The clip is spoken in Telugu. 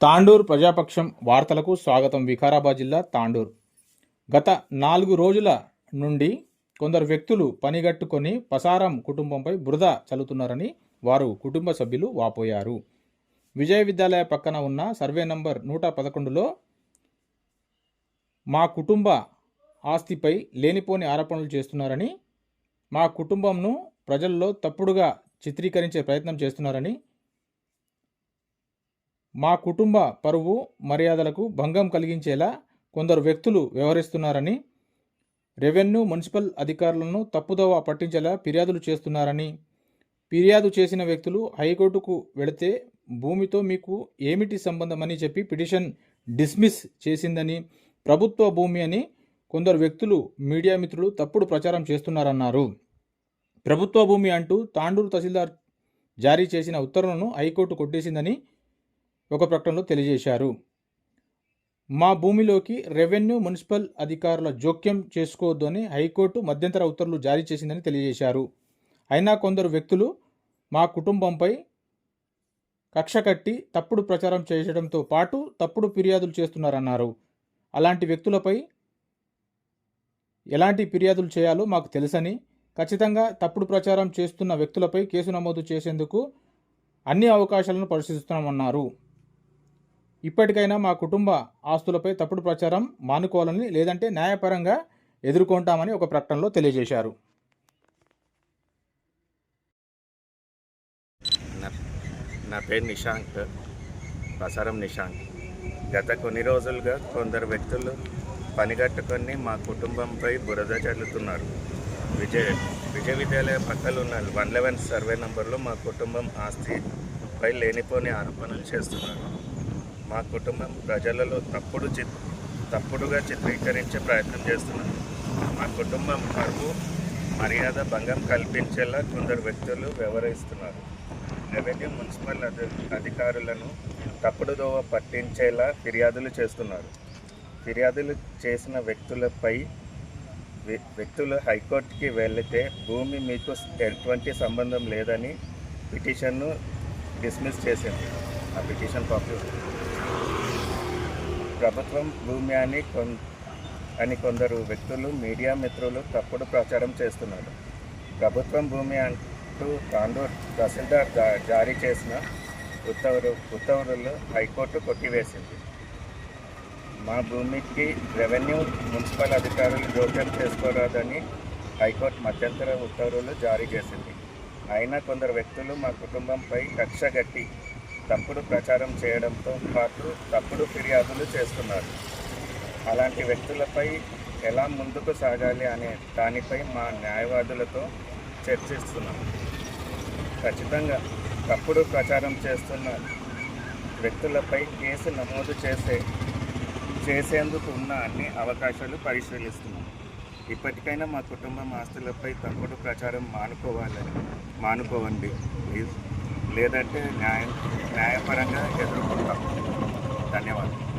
తాండూర్ ప్రజాపక్షం వార్తలకు స్వాగతం. వికారాబాద్ జిల్లా తాండూర్. గత నాలుగు రోజుల నుండి కొందరు వ్యక్తులు పనిగట్టుకొని పసారం కుటుంబంపై బురద చల్లుతున్నారని వారు కుటుంబ సభ్యులు వాపోయారు. విజయ విద్యాలయ పక్కన ఉన్న సర్వే నంబర్ నూట పదకొండులో మా కుటుంబ ఆస్తిపై లేనిపోని ఆరోపణలు చేస్తున్నారని మా కుటుంబంను ప్రజల్లో తప్పుడుగా చిత్రీకరించే ప్రయత్నం చేస్తున్నారని మా కుటుంబ పరువు మర్యాదలకు భంగం కలిగించేలా కొందరు వ్యక్తులు వ్యవహరిస్తున్నారని రెవెన్యూ మున్సిపల్ అధికారులను తప్పుదోవ పట్టించేలా ఫిర్యాదులు చేస్తున్నారని ఫిర్యాదు చేసిన వ్యక్తులు హైకోర్టుకు వెళితే భూమితో మీకు ఏమిటి సంబంధమని చెప్పి పిటిషన్ డిస్మిస్ చేసిందని ప్రభుత్వ భూమి అని కొందరు వ్యక్తులు మీడియా మిత్రులు తప్పుడు ప్రచారం చేస్తున్నారన్నారు. ప్రభుత్వ భూమి అంటూ తాండూరు తహసీల్దార్ జారీ చేసిన ఉత్తర్వులను హైకోర్టు కొట్టేసిందని ఒక ప్రకటనలో తెలియజేశారు. మా భూమిలోకి రెవెన్యూ మున్సిపల్ అధికారుల జోక్యం చేసుకోవద్దు అని హైకోర్టు మధ్యంతర ఉత్తర్వులు జారీ చేసిందని తెలియజేశారు. అయినా కొందరు వ్యక్తులు మా కుటుంబంపై కక్ష కట్టి తప్పుడు ప్రచారం చేయడంతో పాటు తప్పుడు ఫిర్యాదులు చేస్తున్నారన్నారు. అలాంటి వ్యక్తులపై ఎలాంటి ఫిర్యాదులు చేయాలో మాకు తెలుసని ఖచ్చితంగా తప్పుడు ప్రచారం చేస్తున్న వ్యక్తులపై కేసు నమోదు చేసేందుకు అన్ని అవకాశాలను పరిశీలిస్తున్నామన్నారు. ఇప్పటికైనా మా కుటుంబ ఆస్తులపై తప్పుడు ప్రచారం మానుకోవాలని లేదంటే న్యాయపరంగా ఎదుర్కొంటామని ఒక ప్రకటనలో తెలియజేశారు. నా నా పేరు నిశాంక్ ప్రసారం నిశాంక్. గత కొన్ని రోజులుగా కొందరు వ్యక్తులు పనిగట్టుకొని మా కుటుంబంపై బురద చల్లుతున్నారు. విజయ విజయ విద్యాలయ పక్కన ఉన్న వన్ లెవెన్ సర్వే నంబర్లో మా కుటుంబం ఆస్తిపై లేనిపోని ఆరోపణలు చేస్తున్నారు. మా కుటుంబం ప్రజలలో తప్పుడు చిత్ తప్పుడుగా చిత్రీకరించే ప్రయత్నం చేస్తున్నారు మా కుటుంబం పరువు మర్యాద భంగం కల్పించేలా కొందరు వ్యక్తులు వ్యవహరిస్తున్నారు. రెవెన్యూ మున్సిపల్ అధి అధికారులను తప్పుడు దోవ పట్టించేలా ఫిర్యాదులు చేస్తున్నారు. ఫిర్యాదులు చేసిన వ్యక్తులపై వ్యక్తులు హైకోర్టుకి వెళితే భూమి మీకు ఎటువంటి సంబంధం లేదని పిటిషన్ను డిస్మిస్ చేసింది. ఆ పిటిషన్ కాపీ ప్రభుత్వం భూమి అని కొన్ అని కొందరు వ్యక్తులు మీడియా మిత్రులు తప్పుడు ప్రచారం చేస్తున్నారు. ప్రభుత్వం భూమి అంటూ తాండూర్ తహసీల్దార్ జారీ చేసిన ఉత్తర్వు ఉత్తర్వులు హైకోర్టు కొట్టివేసింది. మా భూమికి రెవెన్యూ మున్సిపల్ అధికారులు జోక్యం చేసుకోరాదని హైకోర్టు మధ్యంతర ఉత్తర్వులు జారీ చేసింది. అయినా కొందరు వ్యక్తులు మా కుటుంబంపై కక్ష గట్టి తప్పుడు ప్రచారం చేయడంతో పాటు తప్పుడు ఫిర్యాదులు చేస్తున్నారు. అలాంటి వ్యక్తులపై ఎలా ముందుకు సాగాలి అనే దానిపై మా న్యాయవాదులతో చర్చిస్తున్నాం. ఖచ్చితంగా తప్పుడు ప్రచారం చేస్తున్న వ్యక్తులపై కేసు నమోదు చేసే చేసేందుకు ఉన్న అన్ని అవకాశాలు పరిశీలిస్తున్నాం. ఇప్పటికైనా మా కుటుంబం ఆస్తులపై తప్పుడు ప్రచారం మానుకోవాలని మానుకోవండి ప్లీజ్. లేదంటే న్యాయం న్యాయపరంగా ఎదుర్కొంటాం. ధన్యవాదాలు.